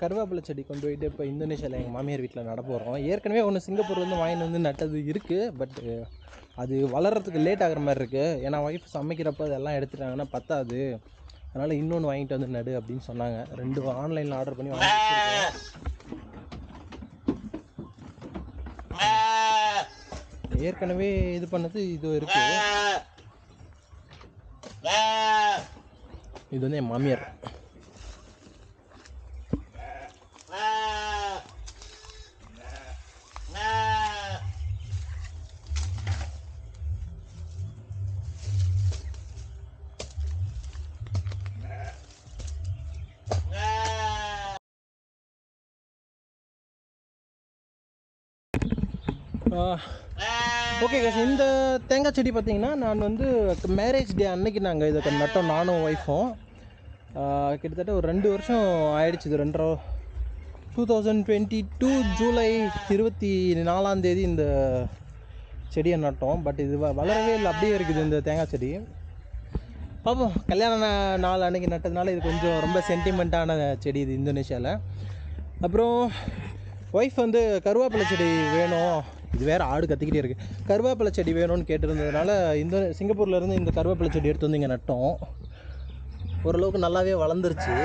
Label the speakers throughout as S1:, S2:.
S1: கருவேப்பிலை செடி கொண்டு போயிட்டு இப்போ இந்தோனேஷியாவில் எங்கள் மாமியார் வீட்டில் நட போகிறோம் ஏற்கனவே ஒன்று சிங்கப்பூர் வந்து வாங்கிட்டு வந்து நட்டது இருக்குது பட்டு அது வளர்கிறதுக்கு லேட் ஆகிற மாதிரி இருக்குது ஏன்னா ஒய்ஃப் சமைக்கிறப்ப அதெல்லாம் எடுத்துட்டாங்கன்னா பத்தாது. அதனால் இன்னொன்று வாங்கிட்டு வந்து நடு அப்படின்னு சொன்னாங்க. ரெண்டு ஆன்லைனில் ஆர்டர் பண்ணி வாங்கி ஏற்கனவே இது பண்ணது இது இருக்குது இது வந்து என் மாமியார். ஓகே கஸ் இந்த தேங்காய் செடி பார்த்தீங்கன்னா நான் வந்து மேரேஜ் டே அன்னைக்கு நாங்கள் இதை நட்டோம் நானும் ஒய்ஃபும் கிட்டத்தட்ட ஒரு ரெண்டு வருஷம் ஆயிடுச்சு இது ரெண்டரை two thousand twenty two July இருபத்தி நாலாம் தேதி இந்த செடியை நட்டோம். பட் இது வளரவே இல்லை அப்படியே இருக்குது இந்த தேங்காய் செடி. பார்ப்போம் கல்யாண நாள் அன்னைக்கு நட்டதுனால இது கொஞ்சம் ரொம்ப சென்டிமெண்ட்டான செடி இது இந்தோனேஷியாவில் அப்புறம் ஒய்ஃப் வந்து கருவேப்பிலை செடி வேணும். இது வேறு ஆடு கத்திக்கிட்டே இருக்குது கருவேப்பிலை செடி வேணும்னு கேட்டிருந்ததுனால இந்த சிங்கப்பூர்லேருந்து இந்த கருவேப்பிலை செடி எடுத்து வந்து இங்கே நட்டோம். ஓரளவுக்கு நல்லாவே வளர்ந்துருச்சு.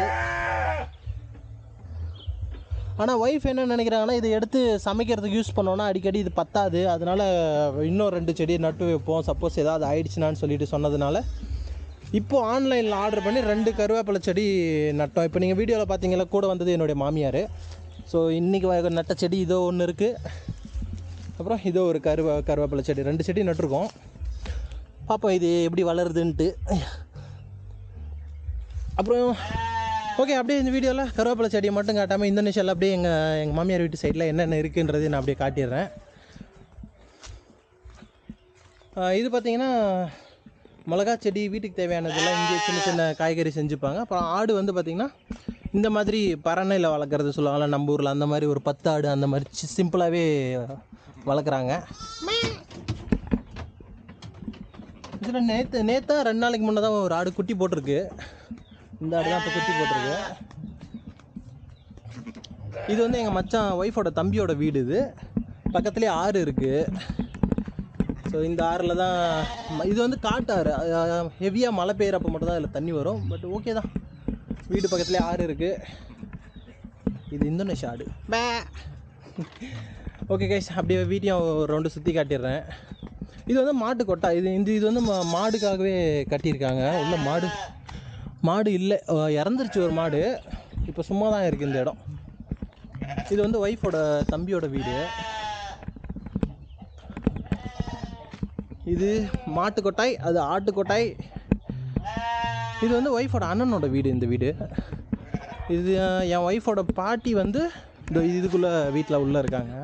S1: ஆனால் ஒய்ஃப் என்ன நினைக்கிறாங்கன்னா இதை எடுத்து சமைக்கிறதுக்கு யூஸ் பண்ணோன்னா அடிக்கடி இது பத்தாது. அதனால் இன்னும் ரெண்டு செடி நட்டு வைப்போம். சப்போஸ் ஏதாவது ஆயிடுச்சுனான்னு சொல்லிட்டு சொன்னதுனால இப்போ ஆன்லைனில் ஆர்டர் பண்ணி ரெண்டு கருவேப்பிலை செடி நட்டோம். இப்போ நீங்கள் வீடியோவில் பார்த்தீங்களா கூட வந்தது என்னுடைய மாமியார். ஸோ இன்றைக்கி நட்ட செடி இதோ ஒன்று இருக்குது அப்புறம் இதோ ஒரு கருவா கருவேப்பிலை செடி ரெண்டு செடி நட்டுருக்கோம். பார்ப்போம் இது எப்படி வளருதுன்ட்டு. அப்புறம் ஓகே அப்படியே இந்த வீடியோவில் கருவேப்பிலை செடியை மட்டும் காட்டாமல் இந்தோனேஷியாவில் அப்படியே எங்கள் எங்கள் மாமியார் வீட்டு சைடில் என்னென்ன இருக்குன்றது நான் அப்படியே காட்டிடுறேன். இது பார்த்தீங்கன்னா மிளகா செடி வீட்டுக்கு தேவையானதெல்லாம் இங்கே சின்ன சின்ன காய்கறி செஞ்சுப்பாங்க. அப்புறம் ஆடு வந்து பார்த்திங்கன்னா இந்த மாதிரி பரணையில் வளர்க்குறது சொல்லுவாங்கள்ல நம்ம ஊரில் அந்த மாதிரி ஒரு பத்து ஆடு அந்த மாதிரி சிம்பிளாகவே வளர்க்குறாங்க. இதில் நேற்று நேற்றா ரெண்டு நாளைக்கு முன்னே தான் ஒரு ஆடு குட்டி போட்டிருக்கு. இந்த ஆடு தான் இப்போ குட்டி போட்டிருக்கு. இது வந்து எங்கள் மச்சான் ஒய்ஃபோட தம்பியோட வீடு இது. பக்கத்துலேயே ஆறு இருக்குது ஸோ இந்த ஆறில் தான் இது வந்து காட்டாறு ஹெவியாக மழை பெய்கிறப்ப மட்டும் தான் இதில் தண்ணி வரும். பட் ஓகே தான். வீடு பக்கத்துலேயே ஆறு இருக்குது இது இந்தோனேஷியா ஆடு. பே ஓகே கைஸ் அப்படியே வீட்டையும் ஒரு ரவுண்டு சுற்றி காட்டிடுறேன். இது வந்து மாட்டு கொட்டா. இது இந்த இது வந்து மா- மாடுக்காகவே கட்டியிருக்காங்க. உள்ள மாடு மாடு இல்லை. இறந்துருச்சு ஒரு மாடு. இப்போ சும்மா தான் இருக்குது இந்த இடம். இது வந்து ஒய்ஃபோட தம்பியோட வீடு. இது மாட்டு கொட்டாய் அது ஆட்டு கொட்டாய் இது வந்து ஒய்ஃபோட அண்ணனோட வீடு இந்த வீடு. இது என் ஒய்ஃபோட பாட்டி வந்து இந்த இதுக்குள்ளே வீட்டில் உள்ளே இருக்காங்க.